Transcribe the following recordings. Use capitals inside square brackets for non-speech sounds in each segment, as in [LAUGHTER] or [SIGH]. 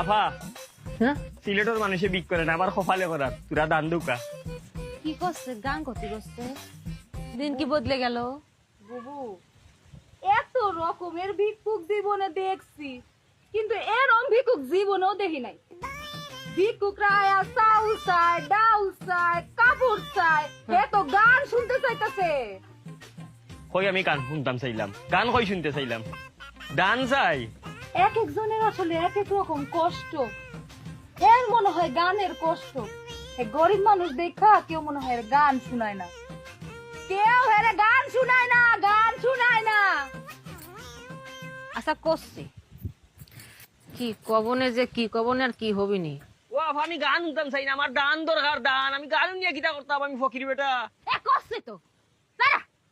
আফা হ্যাঁ সিলেটের মানুষে বিক করে না আবার করার তুরা দান দুকা। কি করছে গান করতে করছে দিন কি বদলে গেল? বুবু এত রকমের ভিক্ষুক জীবনে দেখছি কিন্তু এরম ভিক্ষুক জীবনেও দেখি নাই। ভিক্ষুকরা আয়া চাউল চায় ডাউল চায় কাপড় চায় এ তো গান শুনতে চাইতেছে। কই আমি গান শুনতাম চাইলাম গান কই শুনতে চাইলাম? দান চাই এক একজনের আসলে এক এক রকম কষ্ট। এর মনে হয় গানের কষ্ট। গরিব মানুষ দেখা কেউ মনে হয় গান শুনায় না। কেউ হেরে গান শুনায় না গান শুনায় না। আচ্ছা করছে। কি কবনে যে কি কবনে আর কি হবি নি? ও আমি গান শুনতাম চাই না আমার দান দরকার দান আমি গান নিয়ে কিতা করতাম আমি ফকির বেটা। এ করছে তো।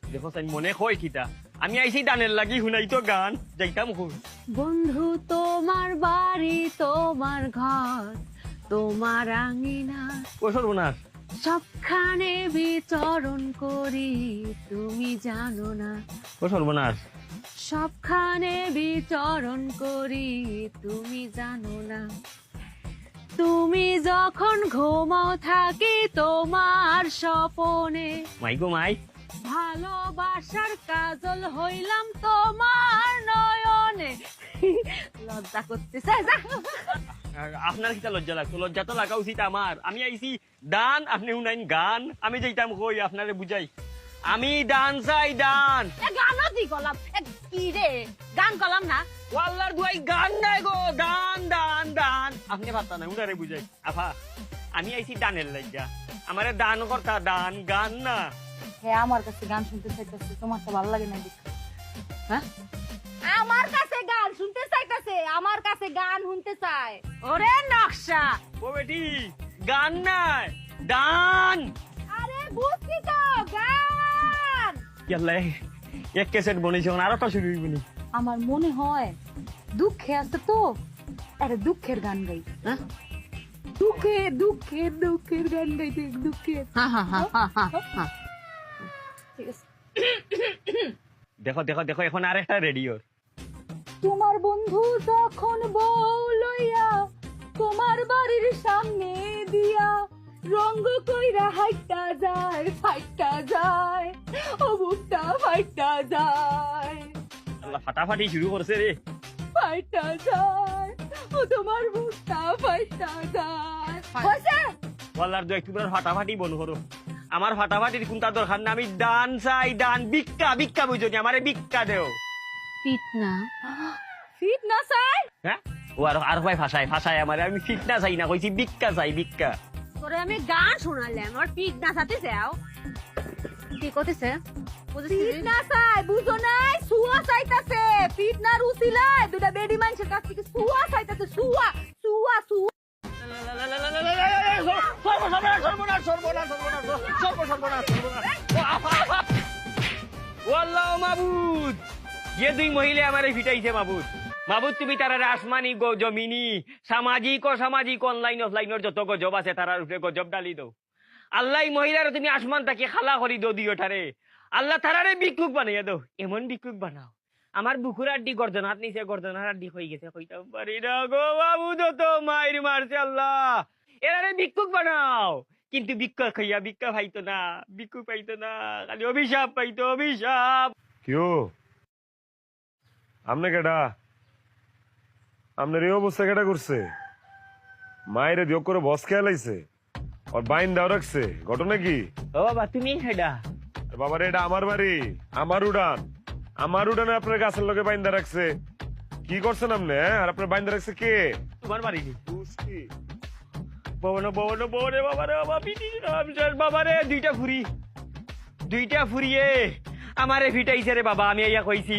দেখো মনে কয় কিতা। আমি আইছি দানের লাগি শুনাই তো গান। যাইতাম খুব বন্ধু তোমার বাড়ি তোমার ঘর তোমার আঙিনা। ও সর্বনাশ। সবখানে বিচরণ করি তুমি জানো না। ও সর্বনাশ। সবখানে বিচরণ করি তুমি জানো না। তুমি যখন ঘুমাও থাকি তোমার স্বপনে। মাই গো মাই। ভালোবাসার কাজল হইলাম তোমার নয়নে। লজ্জা করতেছে। আপনার কিতা লজ্জা লাগতো? লজ্জা তো লাগা উচিত আমার। আমি আইছি দান আপনি শুনাইন গান। আমি যাইতাম কই আপনারে বুঝাই। আমি দান চাই দান গানও দি গলাম কি রে? গান গলাম না। ওয়াল্লার দুয়াই গান নাই গো। দান দান দান আপনি পারতা না উনারে বুঝাই। আফা আমি আইছি দানের লাগিয়া আমারে দান করতা দান গান না। হ্যাঁ আমার কাছে গান শুনতে চাইতেছে তোমার তো ভালো লাগে না দেখে হ্যাঁ? আমার কাছে গান শুনতে চাইতেছে আমার কাছে গান শুনতে চায়। ওরে নকশা। ও বেটি গান নাই দান। আরে বুঝছি তো গান। ইয়াল্লা এক কেসেট বনেছে আর একটা শুরু হইবনি আমার মনে হয় দুঃখে আছে তো আরে দুঃখের গান গাই। হ্যাঁ? দুঃখে দুঃখের দুঃখের গান গাইতে দুঃখের হা হা হা হা হা হা। ঠিক আছে দেখো দেখো দেখো এখন আর একটা রেডিও তোমার বন্ধু যখন বউ লইয়া তোমার বাড়ির সামনে দিয়া রঙ্গ কইরা হাইটা যায় ফাইটা যায় ও বুকটা ফাইটা যায়। আল্লাহ ফাটাফাটি শুরু করছে রে। ফাইটা যায় ও তোমার বুকটা ফাইটা যায়। হয়েছে? ওয়াল্লার দু একটু ফাটাফাটি বন করো। আমার ফাটাফাটির কোনটা দরকার না আমি দান চাই দান। ভিক্ষা ভিক্ষা বুঝনি আমারে ভিক্ষা দেও। পিট না। [GASPS] ফিট না চাই? হ্যাঁ? ও আর আর ভাই ভাষায় ভাষায় আমার আমি ফিটনা চাই না কইছি ভিক্ষা চাই ভিক্ষা। তোরে আমি গান শোনালাম আর পিট না সাথে যাও কি করতেছে ফিট না চাই বুঝো নাই? সুয়া চাইতাছে। ফিট না রুসিলায় দুটা বেডি মানুষের কাছ থেকে সুয়া চাইতাছে সুয়া আল্লাহ তুমি আসমান তাকে খালা করি দো দিও আল্লাহ তারারে ভিক্ষুক বানাইয়া দাও। এমন ভিক্ষুক বানাও। আমার বুকুর আড্ডি গর্দনাত নিচে গর্দনার আড্ডি হয়ে গেছে গো বাবু মারছে আল্লাহ। এরারে ভিক্ষুক বানাও। কিন্তু ভিক্ষা খাইয়া ভিক্ষা পাইতো না ভিক্ষুক পাইতো না খালি অভিশাপ পাইতো অভিশাপ। কিও? আমনে কেডা? আমনের এই অবস্থা কেডা করছে? মায়ের দিও করে বস খেয়াল আইছে আর বাইন দাও রাখছে ঘটনা কি? ও বাবা তুমি হেডা? বাবার এটা আমার বাড়ি আমার উড়ান। আমার উড়ানে আপনার গাছের লোকে বাইন্দা রাখছে। কি করছেন আপনি হ্যাঁ? আর আপনার বাইন্দা রাখছে কে? তোমার বাড়ি। ববন বাবানো বাবারে বাবা রে, বাবা পিটি বাবারে দুইটা ফুরি দুইটা ফুরিয়ে আমারে ফিটাইছে রে বাবা, আমি ইয়া কইছি।